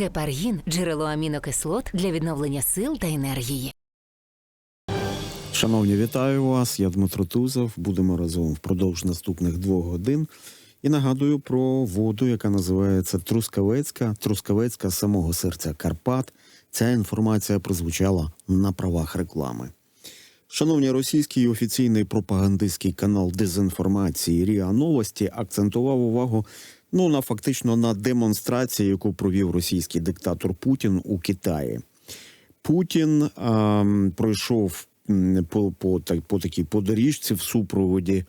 Гепаргін джерело амінокислот для відновлення сил та енергії. Шановні, вітаю вас. Я Дмитро Тузов. Будемо разом впродовж наступних двох годин. І нагадую про воду, яка називається Трускавецька, Трускавецька самого серця Карпат. Ця інформація прозвучала на правах реклами. Шановні, російський офіційний пропагандистський канал дезінформації Ріа Новості акцентував увагу ну на фактично на демонстрації, яку провів російський диктатор Путін у Китаї. Путін а, пройшов м, по, по, так- по такій подоріжці в супроводі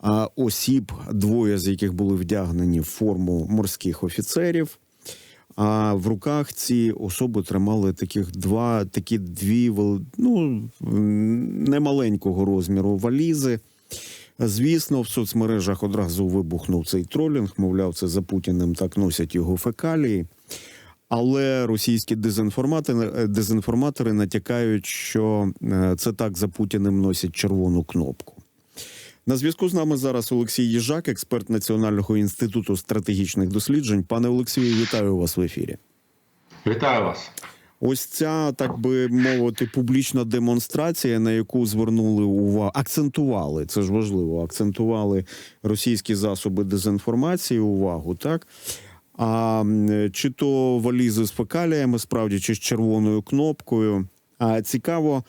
а, осіб, двоє з яких були вдягнені в форму морських офіцерів. А в руках ці особи тримали таких два, такі дві ну, немаленького розміру валізи. Звісно, в соцмережах одразу вибухнув цей тролінг. Мовляв, це за Путіним так носять його фекалії. Але російські дезінформатори, е, дезінформатори натякають, що е, це так за Путіним носять червону кнопку. На зв'язку з нами зараз Олексій Їжак, експерт Національного інституту стратегічних досліджень. Пане Олексію, вітаю вас в ефірі. Вітаю вас. Ось ця, так би мовити, публічна демонстрація, на яку звернули увагу, акцентували це ж важливо. Акцентували російські засоби дезінформації увагу, так. А чи то валізи з фекаліями, справді, чи з червоною кнопкою. А цікаво,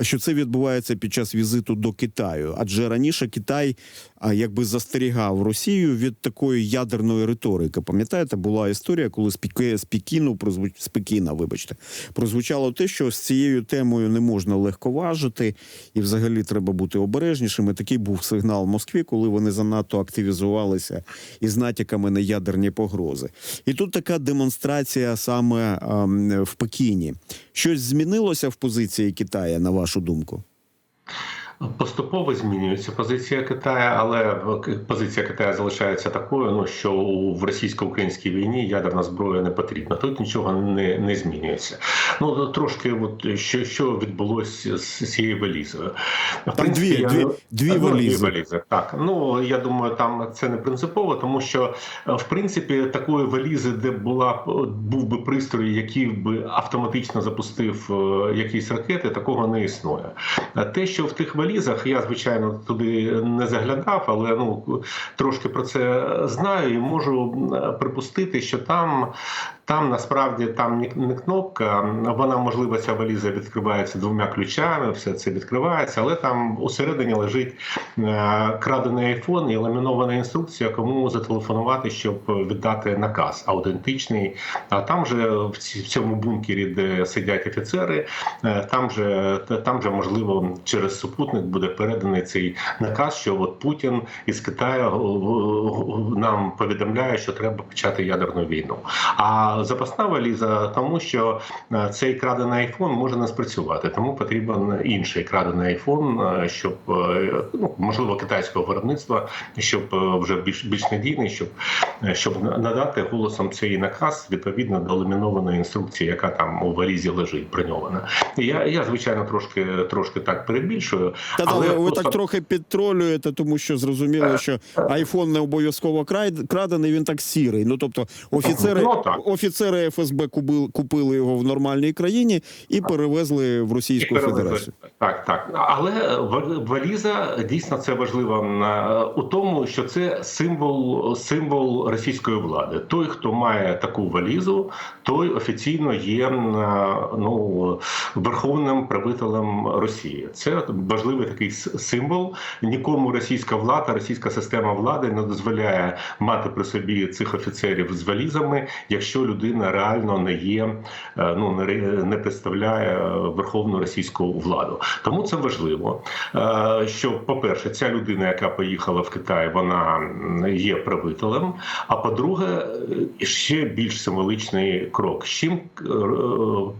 що це відбувається під час візиту до Китаю, адже раніше Китай а, якби застерігав Росію від такої ядерної риторики. Пам'ятаєте, була історія, коли з з Пекіну прозвуч Пекіна, вибачте, прозвучало те, що з цією темою не можна легковажити, і взагалі треба бути обережнішими. Такий був сигнал Москві, коли вони занадто активізувалися із натяками на ядерні погрози. І тут така демонстрація саме в Пекіні. Щось змінилося в позиції Китаю, на вашу думку? Поступово змінюється позиція Китаю, але позиція Китаю залишається такою, ну що в російсько-українській війні ядерна зброя не потрібна. Тут нічого не, не змінюється. Ну трошки, от що, що відбулося з цією валізою. В дві- я- дві- дві Ну, валізи. валізи. Так, ну я думаю, там це не принципово, тому що в принципі такої валізи, де була був би пристрій, який би автоматично запустив е, якісь ракети, такого не існує. А Те, що в тих валізах, я звичайно туди не заглядав, але ну трошки про це знаю і можу е, припустити, що там. Там насправді там не- кнопка, вона можливо ця валіза відкривається двома ключами, все це відкривається, але там усередині лежить е, крадений айфон і ламінована інструкція, кому зателефонувати, щоб віддати наказ аутентичний. А там же в цьому бункері, де сидять офіцери, е, там же там же можливо через супутник буде переданий цей наказ, що от Путін із Китаю е, нам повідомляє, що треба почати ядерну війну. А запасна валіза, тому що е, цей крадений айфон може не спрацювати, тому потрібен інший крадений айфон, е, щоб е, ну можливо китайського виробництва, щоб е, вже більш більш надійний, щоб е, щоб надати голосом цей наказ відповідно до ламінованої інструкції, яка там у валізі лежить броньована. Я я звичайно трошки трошки так перебільшую. Та але ви, ви просто- так трохи підтролюєте, тому що зрозуміло, що айфон не обов'язково крадений, він так сірий. Ну тобто, офіцери, Ну, так. Офіцери ФСБ купили, купили його в нормальній країні і перевезли в Російську І перевезли. Федерацію. Так, так. Але ва- валіза дійсно це важливо е, у тому, що це символ, символ російської влади. Той, хто має таку валізу, той офіційно є е, ну, верховним правителем Росії. Це важливий такий символ. Нікому російська влада, російська система влади не дозволяє мати при собі цих офіцерів з валізами, якщо людина реально не є, е, ну не представляє верховну російську владу. Тому це важливо. е, Що, по-перше, ця людина, яка поїхала в Китай, вона є правителем. А по-друге, ще більш символичний крок. З чим е,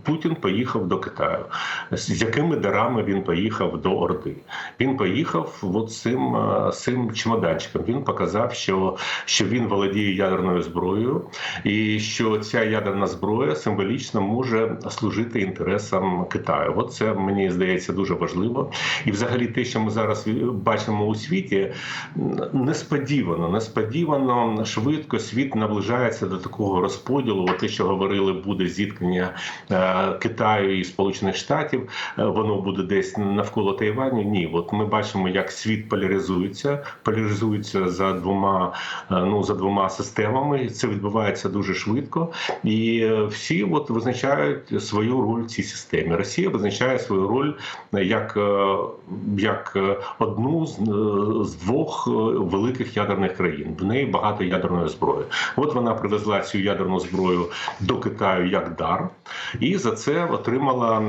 Путін поїхав до Китаю? З якими дарами він поїхав до Орди? Він поїхав от цим, цим чемоданчиком. Він показав, що, що він володіє ядерною зброєю, і що ця ядерна зброя символічно може служити інтересам Китаю. От це мені здається дуже важливо. І, взагалі, те, що ми зараз бачимо у світі, несподівано, несподівано швидко світ наближається до такого розподілу. Те, що говорили, буде зіткнення е, Китаю і Сполучених Штатів. е, Воно буде десь навколо Тайваню. Ні, от ми бачимо, як світ поляризується, поляризується за двома е, ну за двома системами. Це відбувається дуже швидко, і е, всі от визначають свою роль в цій системі. Росія визначає свою роль як, е, як е, одну з, з двох великих ядерних країн. В неї багато ядерної зброї. От вона привезла цю ядерну зброю до Китаю як дар, і за це отримала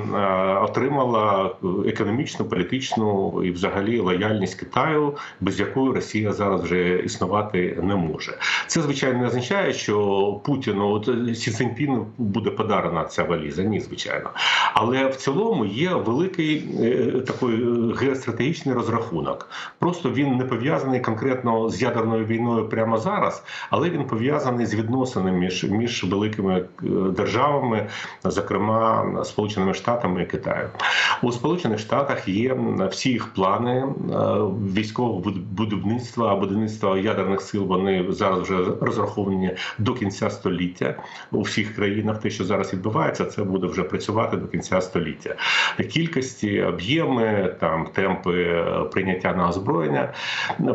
отримала економічну, політичну і взагалі лояльність Китаю, без якої Росія зараз вже існувати не може. Це звичайно не означає, що Путіну от Сі Цзіньпіну буде подарена ця валіза. Ні, звичайно. Але в цілому є великий е, такий е, геостратегічний розрахунок. Просто він не пов'язаний конкретно з ядерною війною прямо зараз, але він пов'язаний з відносинами між, між великими е, державами, зокрема Сполученими Штатами і Китаєм. У Сполучених Штатах є всі їх плани е, військового буд- будівництва, будівництва ядерних сил. Вони зараз вже розраховані до кінця століття у всіх країнах. Те, що зараз відбувається, це буде вже працювати до кінця століття. Кількості, об'єми, там темпи е, прийняття на озброєння.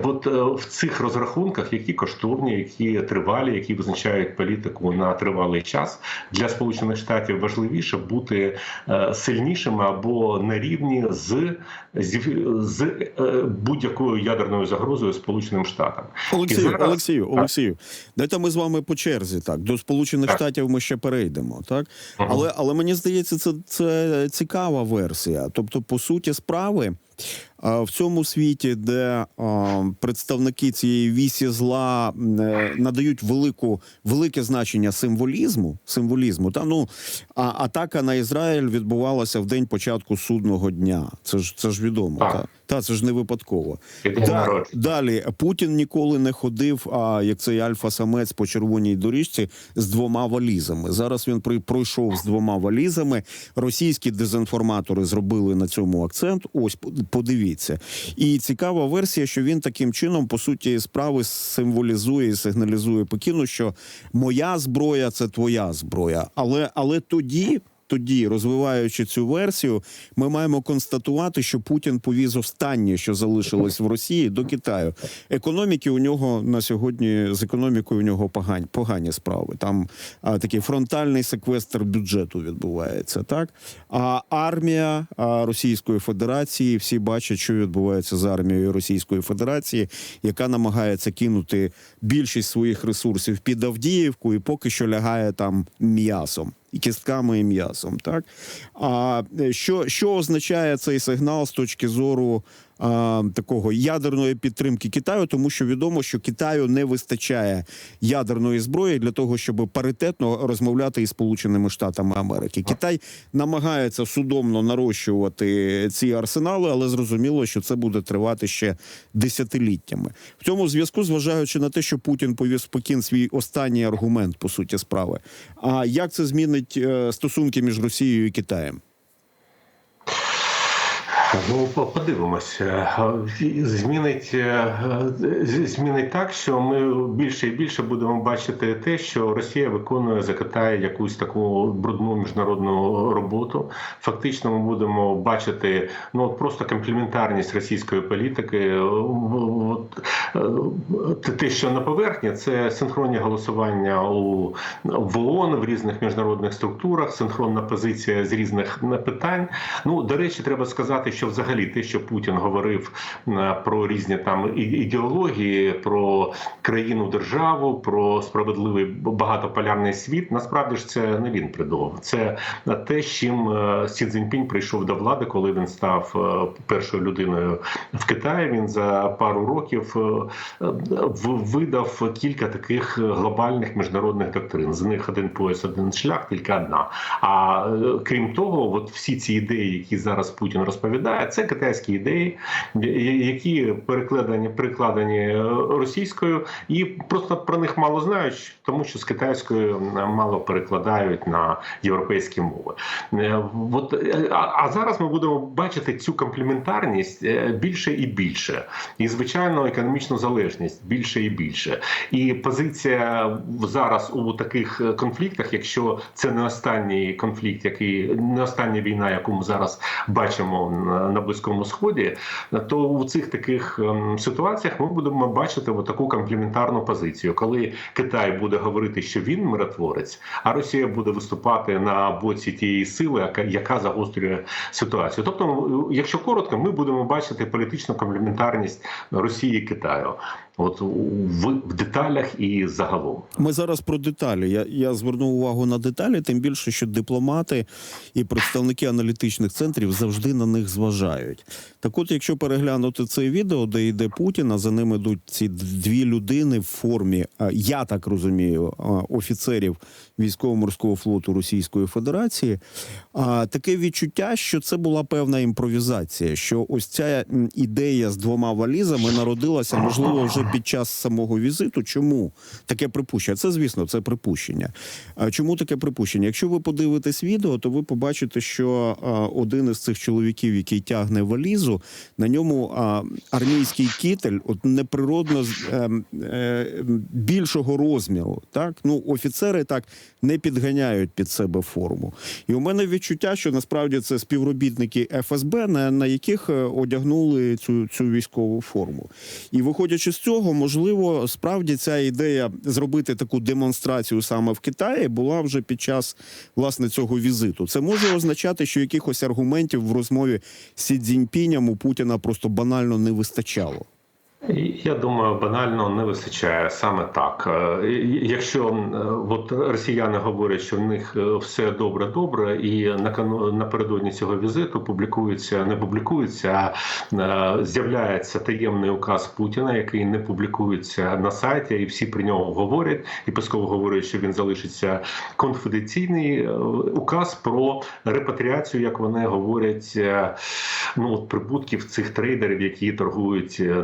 От е, в цих розрахунках, які коштовні, які тривалі, які визначають політику на тривалий час для сполучених штатів важливіше бути сильнішими або на рівні з, з, з е, будь-якою ядерною загрозою Сполученим Штатам. Олексію, зараз- Олексію. Олексію, дайте ми з вами по черзі. Так до Сполучених Так. Штатів ми ще перейдемо. Так, угу. але але мені здається, це, це цікава версія. Тобто, по суті, справи. В цьому світі, де представники цієї вісі зла е, надають велику велике значення символізму, символізму, та ну а атака на Ізраїль відбувалася в день початку судного дня. Це ж це ж відомо. Так. Та, та це ж не випадково. Да- Далі Путін ніколи не ходив, а як цей альфа-самець по червоній доріжці з двома валізами. Зараз він при пройшов з двома валізами. Російські дезінформатори зробили на цьому акцент. Ось подивіться. І цікава версія, що він таким чином, по суті, справи символізує і сигналізує Пекіну, що моя зброя це твоя зброя. Але але тоді. Тоді, розвиваючи цю версію, ми маємо констатувати, що Путін повіз останнє, що залишилось в Росії, до Китаю. Економіки у нього на сьогодні з економікою у нього погані, погані справи. Там а, такий фронтальний секвестр бюджету відбувається. Так а армія а, Російської Федерації всі бачать, що відбувається з армією Російської Федерації, яка намагається кинути більшість своїх ресурсів під Авдіївку і поки що лягає там м'ясом. І кістками і м'ясом, так? А е, що, що означає цей сигнал з точки зору а, такого ядерної підтримки Китаю, тому що відомо, що Китаю не вистачає ядерної зброї для того, щоб паритетно розмовляти із Сполученими Штатами Америки. Китай намагається судомно нарощувати ці арсенали, але зрозуміло, що це буде тривати ще десятиліттями. В цьому зв'язку, зважаючи на те, що Путін повіз Пекін свій останній аргумент по суті справи. А як це змінить е, стосунки між Росією і Китаєм? Ну, по- подивимося. Змінить, е, змінить так, що ми більше і більше будемо бачити те, що Росія виконує за Китай якусь таку брудну міжнародну роботу. Фактично, ми будемо бачити ну просто комплементарність російської політики. Е, те, що на поверхні, це синхронні голосування у в ООН, в різних міжнародних структурах, синхронна позиція з різних питань. Ну до речі, треба сказати, що взагалі те, що Путін говорив е, про різні там ідеології, про країну державу, про справедливий багатополярний світ, насправді ж це не він придумав. Це те, з чим е, Сі Цзіньпінь прийшов до влади, коли він став е, першою людиною в Китаї. Він за пару років видав кілька таких глобальних міжнародних доктрин. З них один пояс, один шлях, тільки одна. А крім того, от всі ці ідеї, які зараз Путін розповідає, це китайські ідеї, які перекладені перекладені е, російською, і просто про них мало знають, тому що з китайською мало перекладають на європейські мови. Е, От е, а, зараз ми будемо бачити цю комплементарність е, більше і більше, і звичайно, економічну залежність більше і більше. І позиція зараз у таких конфліктах, якщо це не останній конфлікт, який не остання війна, яку ми зараз бачимо на, близькому сході, то у цих таких ем, ситуаціях ми будемо бачити таку комплементарну позицію, коли Китай буде говорити, що він миротворець, а Росія буде виступати на боці тієї сили, яка загострює ситуацію. Тобто, якщо коротко, ми будемо бачити політичну комплементарність Росії і Китаю, от в, деталях і загалом. Ми зараз про деталі. Я, я звернув увагу на деталі, тим більше, що дипломати і представники аналітичних центрів завжди на них зважають. Так, от, якщо переглянути це відео, де йде Путін, а за ним ідуть ці дві людини в формі, я так розумію, офіцерів військово-морського флоту Російської Федерації, а, таке відчуття, що це була певна імпровізація. Що ось ця ідея з двома валізами народилася, можливо, вже під час самого візиту. Чому таке припущення? Це звісно, це припущення. Чому таке припущення? Якщо ви подивитесь відео, то ви побачите, що один із цих чоловіків, який тягне валізу, на ньому армійський кітель, от неприродно ем, е, більшого розміру. Так ну офіцери так не підганяють під себе форму. І у мене відчуття, що насправді це співробітники ФСБ, на, на яких е, одягнули цю, цю військову форму. І виходячи з цього, можливо, справді ця ідея зробити таку демонстрацію саме в Китаї була вже під час власне цього візиту. Це може означати, що якихось аргументів в розмові з Сі Цзіньпінем у Путіна просто банально не вистачало. Я думаю, банально не вистачає саме так. Е, Якщо е, от росіяни говорять, що в них е, все добре, добре, і напередодні цього візиту публікується, не публікується, а з'являється таємний указ Путіна, який не публікується на сайті, і всі про нього говорять. І Песков говорить, що він залишиться конфіденційний указ про репатріацію, як вони говорять, ну от прибутків цих трейдерів, які торгують е,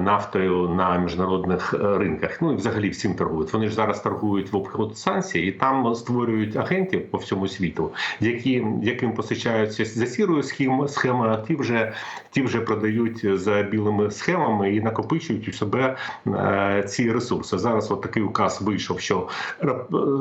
нафтою на міжнародних е, ринках. Ну і взагалі всім торгують. Вони ж зараз торгують в обход санкцій, і там створюють агентів по всьому світу, які яким постачаються за сірою схем, схемою, а ті вже ті вже продають за білими схемами і накопичують у себе е, ці ресурси. Зараз от такий указ вийшов, що е,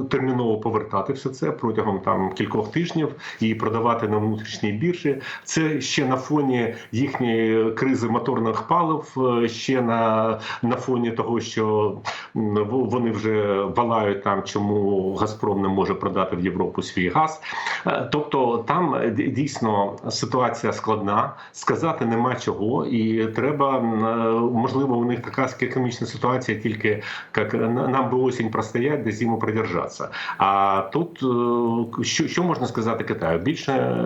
терміново повертати все це протягом там кількох тижнів і продавати на внутрішній біржі. Це ще на фоні їхньої кризи моторних палив, ще на, на фоні того, що вони вже валають там, чому Газпром не може продати в Європу свій газ. Е, Тобто там е, дійсно ситуація складна, сказати нема чого, і треба е, можливо у них така економічна ситуація, тільки як нам би осінь простоять, де зиму продержатися. А тут що, що можна сказати Китаю? Більше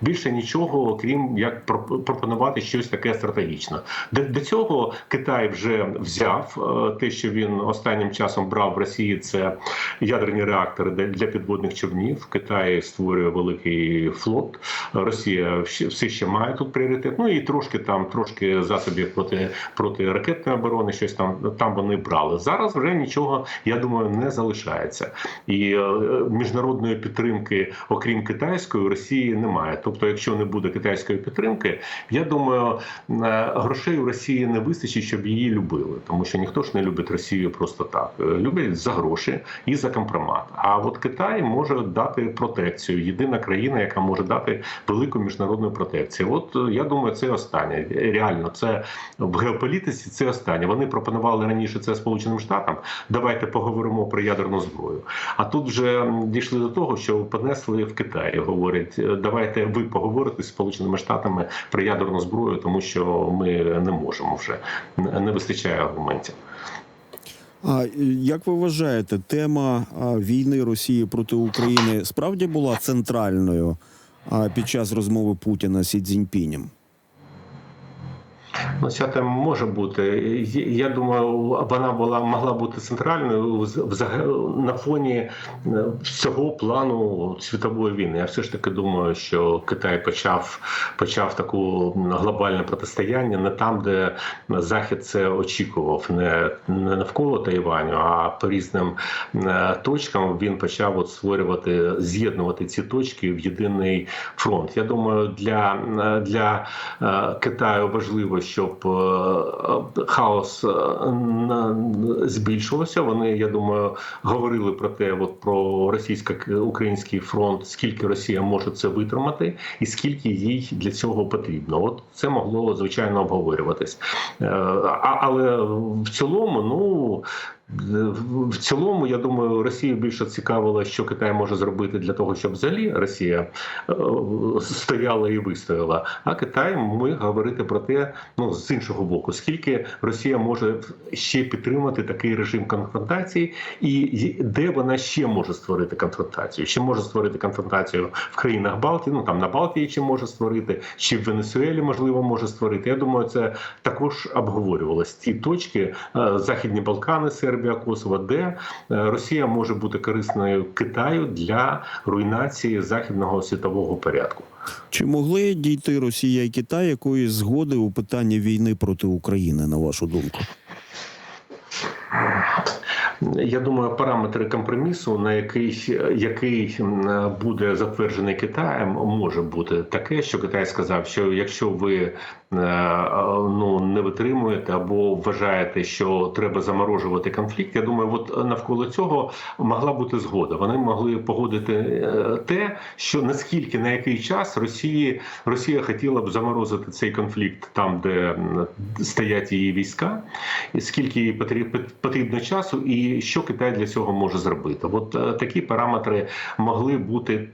більше нічого, крім як про- пропонувати щось таке стратегічне. До, до цього Китай вже взяв е, те, що він останнім часом брав в Росії. Це ядерні реактори для- для підводних човнів. Китай створює великий флот. Росія все ще має тут пріоритет. Ну і трошки там, трошки засобів проти проти ракетної оборони. Щось там там вони брали. Зараз вже нічого, я думаю, не залишається. І е, міжнародної підтримки, окрім китайської, Росії немає. Тобто, якщо не буде китайської підтримки, я думаю, е, грошей у Росії не вистачить, щоб її любили, тому що ніхто ж не любить Росію просто так. Е, Люблять за гроші і за компромат. А от Китай може дати протекцію. Єдина країна, яка може дати велику міжнародну протекцію. От е, я думаю, це останнє. Реально, це в геополітиці. Це останнє. Вони пропонували раніше це Сполученим Штатам. Давайте поговоримо про ядерну зброю. А тут вже дійшли до того, що понесли в Китаї. Говорять, е, давайте ви поговорите з Сполученими Штатами про ядерну зброю, тому що ми не можемо вже не не вистачає аргументів. А як ви вважаєте, тема війни Росії проти України справді була центральною під час розмови Путіна з Сі Цзіньпінем? Ну, ця тема може бути. Я думаю, вона була могла бути центральною на фоні е, всього плану світової війни. Я все ж таки думаю, що Китай почав почав таку глобальне протистояння не там, де Захід це очікував, не, не навколо Тайваню, а по різним е, точкам він почав от створювати, з'єднувати ці точки в єдиний фронт. Я думаю, для, для е, Китаю важливо, щоб е, хаос е, збільшувався. Вони, я думаю, говорили про те, от про російсько-український фронт, скільки Росія може це витримати, і скільки їй для цього потрібно. От це могло звичайно обговорюватись. Е, а- Але в цілому, ну. В цілому, я думаю, Росію більше цікавило, що Китай може зробити для того, щоб взагалі Росія е, стояла і вистояла. А Китай ми говорити про те, ну з іншого боку, скільки Росія може ще підтримати такий режим конфронтації, і де вона ще може створити конфронтацію? Чи може створити конфронтацію в країнах Балтії? Ну там на Балтії чи може створити, чи в Венесуелі можливо може створити. Я думаю, це також обговорювалось. Ті точки е, Західні Балкани, Сербія, Косово, де е, Росія може бути корисною Китаю для руйнації західного світового порядку. Чи могли дійти Росія і Китай якоїсь згоди у питанні війни проти України, на вашу думку? Я думаю, параметри компромісу, на який, який буде затверджений Китаєм, може бути таке, що Китай сказав, що якщо ви ну не витримуєте або вважаєте, що треба заморожувати конфлікт. Я думаю, от навколо цього могла бути згода. Вони могли погодити е, те, що наскільки на який час Росії Росія хотіла б заморозити цей конфлікт там, де стоять її війська, і скільки їй потрібно часу, і що Китай для цього може зробити. От е, такі параметри могли бути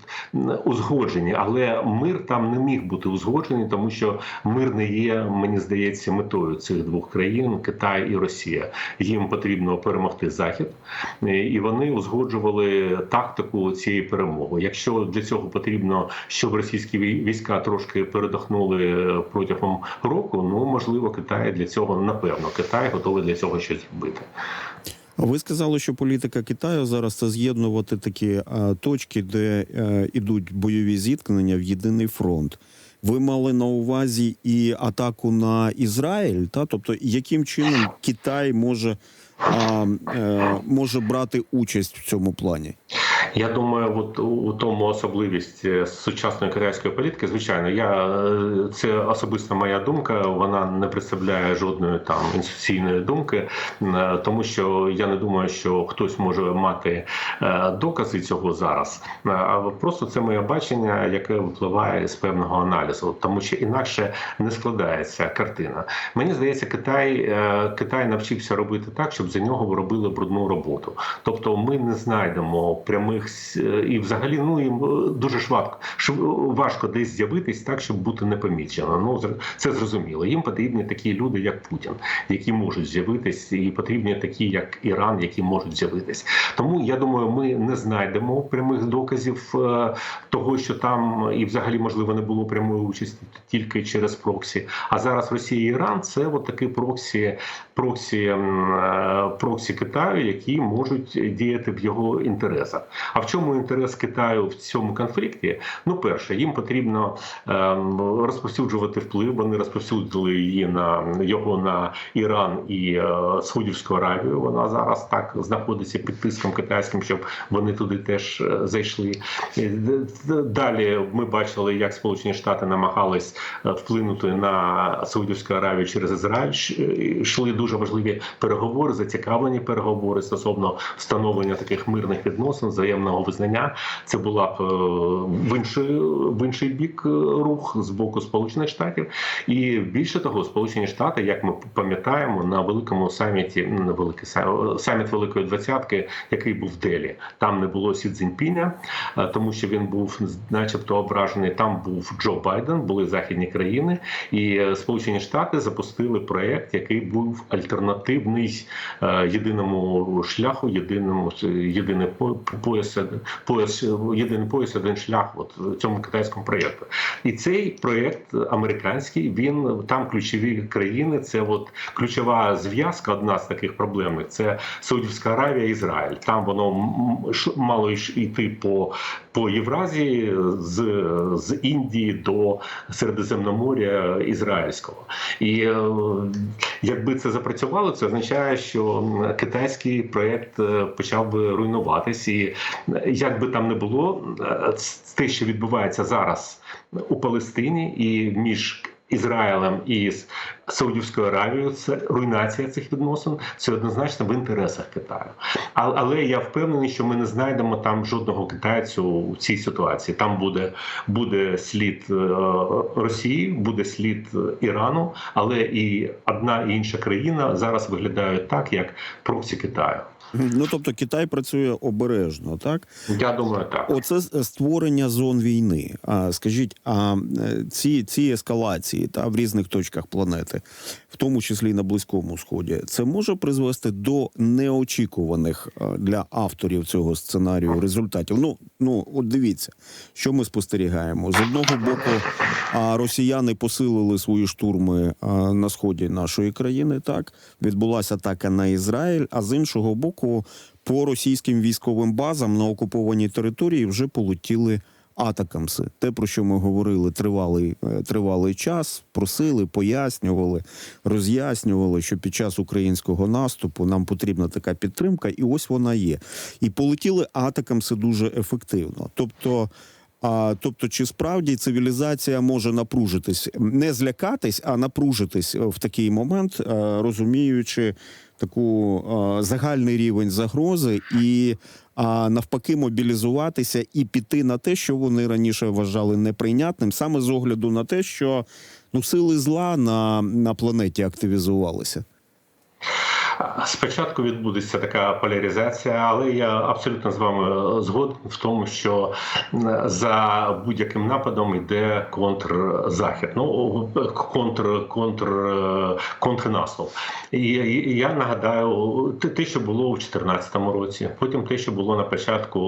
узгоджені, але мир там не міг бути узгоджений, тому що мир не є, мені здається, метою цих двох країн Китай і Росія. Їм потрібно перемогти Захід, е, і вони узгоджували тактику цієї перемоги. Якщо для цього потрібно, щоб російські вій- війська трошки передохнули е, протягом року, ну можливо, Китай для цього напевно Китай готовий для цього щось зробити. А Ви сказали, що політика Китаю зараз це з'єднувати такі точки, де е, ідуть бойові зіткнення в єдиний фронт. Ви мали на увазі і атаку на Ізраїль, та? Тобто, яким чином Китай може, може брати участь в цьому плані? Я думаю, от у тому особливість е, сучасної китайської політики, звичайно, я е, це особиста моя думка. Вона не представляє жодної там інституційної думки, е, тому що я не думаю, що хтось може мати е, докази цього зараз. Е, А просто це моє бачення, яке випливає з певного аналізу, тому що інакше не складається картина. Мені здається, Китай е, Китай навчився робити так, щоб за нього робили брудну роботу. Тобто, ми не знайдемо прямих і взагалі ну їм е, дуже швидко важко десь з'явитись так, щоб бути непомічено. Ну це зрозуміло. Їм потрібні такі люди, як Путін, які можуть з'явитись, і потрібні такі, як Іран, які можуть з'явитись. Тому я думаю, ми не знайдемо прямих доказів е, того, що там і взагалі можливо не було прямої участі тільки через проксі. А зараз Росія і Іран це от такі проксі, проксі, е, проксі Китаю, які можуть діяти в його інтересах. А в чому інтерес Китаю в цьому конфлікті? Ну, перше, їм потрібно ем, розповсюджувати вплив. Вони розповсюдили її на його на Іран і е, Саудівську Аравію. Вона зараз так знаходиться під тиском китайським, щоб вони туди теж е, зайшли. Д- Далі ми бачили, як Сполучені Штати намагались е, вплинути на Саудівську Аравію через Ізраїль. Йшли дуже важливі переговори, зацікавлені переговори стосовно встановлення таких мирних відносин, взаємного визнання. Це була б е, в інший, в інший бік е, рух з боку Сполучених Штатів. І більше того, Сполучені Штати, як ми пам'ятаємо, на великому саміті не великий саміт Великої Двадцятки, який був в Делі, там не було Сі Цзіньпіня, е, тому що він був, начебто, ображений. Там був Джо Байден, були західні країни, і Сполучені Штати запустили проект, який був альтернативний єдиному шляху, єдиному по- пояс, пояс, єдиний пояс, один шлях. От в цьому китайському проєкту. І цей проєкт американський. Він там ключові країни. Це от ключова зв'язка. Одна з таких проблемних це Саудівська Аравія, Ізраїль. Там воно мало йти по, по Євразії з, з Індії до Середземноморя Ізраїльського. І е, якби це запрацювало, це означає, що китайський проєкт е, почав би руйнуватись. І е, як би там не було, те, що відбувається зараз у Палестині і між Ізраїлем і з Саудівською Аравією, це руйнація цих відносин. Це однозначно в інтересах Китаю. Але я впевнений, що ми не знайдемо там жодного китайцю у цій ситуації. Там буде, буде слід е, Росії, буде слід е, Ірану, але і одна і інша країна зараз виглядають так, як проксі Китаю. Ну тобто Китай працює обережно, так? Я думаю, так. Оце створення зон війни. А скажіть, а е, ці, ці ескалації та в різних точках планети, в тому числі і на Близькому Сході, це може призвести до неочікуваних е, для авторів цього сценарію результатів. Ну ну от дивіться, що ми спостерігаємо з одного боку. Росіяни посилили свої штурми на сході нашої країни. Так відбулася атака на Ізраїль. А з іншого боку, по російським військовим базам на окупованій території вже полетіли атакамси. Те, про що ми говорили, тривалий, е, тривалий час. Просили, пояснювали, роз'яснювали, що під час українського наступу нам потрібна така підтримка, і ось вона є. І полетіли атакамси дуже ефективно. Тобто. А, тобто, чи справді цивілізація може напружитись, не злякатись, а напружитись в такий момент, е, розуміючи таку е, загальний рівень загрози, і а, навпаки мобілізуватися і піти на те, що вони раніше вважали неприйнятним, саме з огляду на те, що ну сили зла на, на планеті активізувалися. Спочатку відбудеться така поляризація, але я абсолютно з вами згоден в тому, що за будь-яким нападом йде контрзахід. Ну контр, контр, контрнаступ. І, я нагадаю те, що було у 2014 році, потім те, що було на початку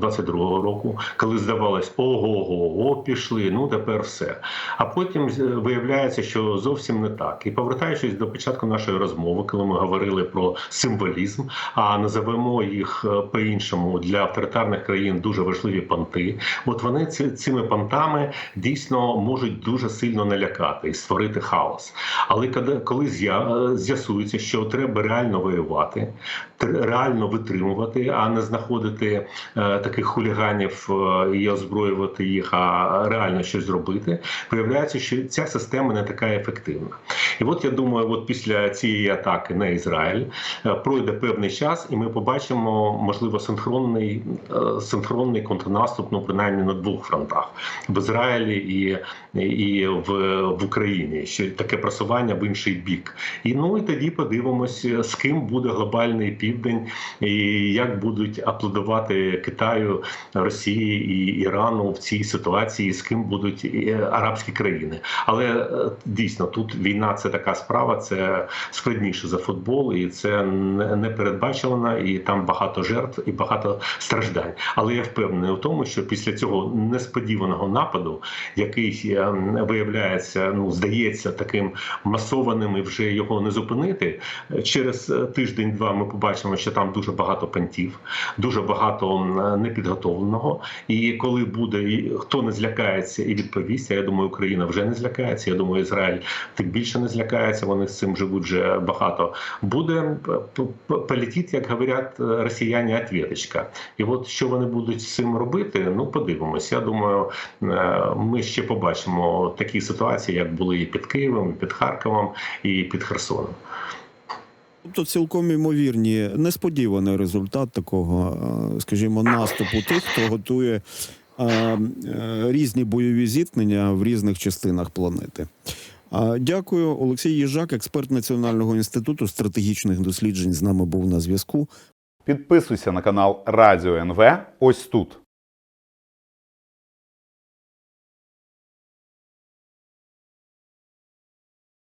22-го року, коли здавалось, ого, го пішли. Ну тепер все. А потім виявляється, що зовсім не так. І повертаючись до початку нашої розмови, коли ми говорили про символізм, а називемо їх е, по-іншому для авторитарних країн дуже важливі понти. От вони цими понтами дійсно можуть дуже сильно налякати і створити хаос. Але коли, е, з'ясується, що треба реально воювати, реально витримувати, а не знаходити е, таких хуліганів і озброювати їх, а реально щось зробити, виявляється, що ця система не така ефективна. І от я думаю, от після цієї атаки на Ізраїль е, пройде певний час, і ми побачимо можливо синхронний е, синхронний контрнаступ, ну принаймні на двох фронтах. В Ізраїлі і, і в, в Україні. Що таке просування в інший бік. І ну і тоді подивимось, з ким буде глобальний південь, і як будуть аплодувати Китаю, Росії і Ірану в цій ситуації, з ким будуть е, арабські країни. Але е, дійсно тут війна це така справа, це складніше за футбол, і це не не передбачено, і там багато жертв і багато страждань. Але я впевнений у тому, що після цього несподіваного нападу, який е, виявляється, ну здається, таким масованим і вже його не зупинити. Через е, тиждень-два ми побачимо, що там дуже багато пантів, дуже багато непідготовленого. І коли буде і хто не злякається і відповість, я думаю, Україна вже не злякається. Я думаю, Ізраїль тим більше не злякається. Вони з цим живуть вже багато. Буде полетіть, як говорять росіяни, ответочка. І от що вони будуть з цим робити? Ну подивимось. Я думаю, е, ми ще побачимо такі ситуації, як були і під Києвом, і під Харковом, і під Херсоном. Тобто цілком імовірні несподіваний результат такого, е, скажімо, наступу тих, хто готує е, е, різні бойові зіткнення в різних частинах планети. Дякую, Олексій Їжак, експерт Національного інституту стратегічних досліджень, з нами був на зв'язку. Підписуйся на канал Радіо НВ ось тут.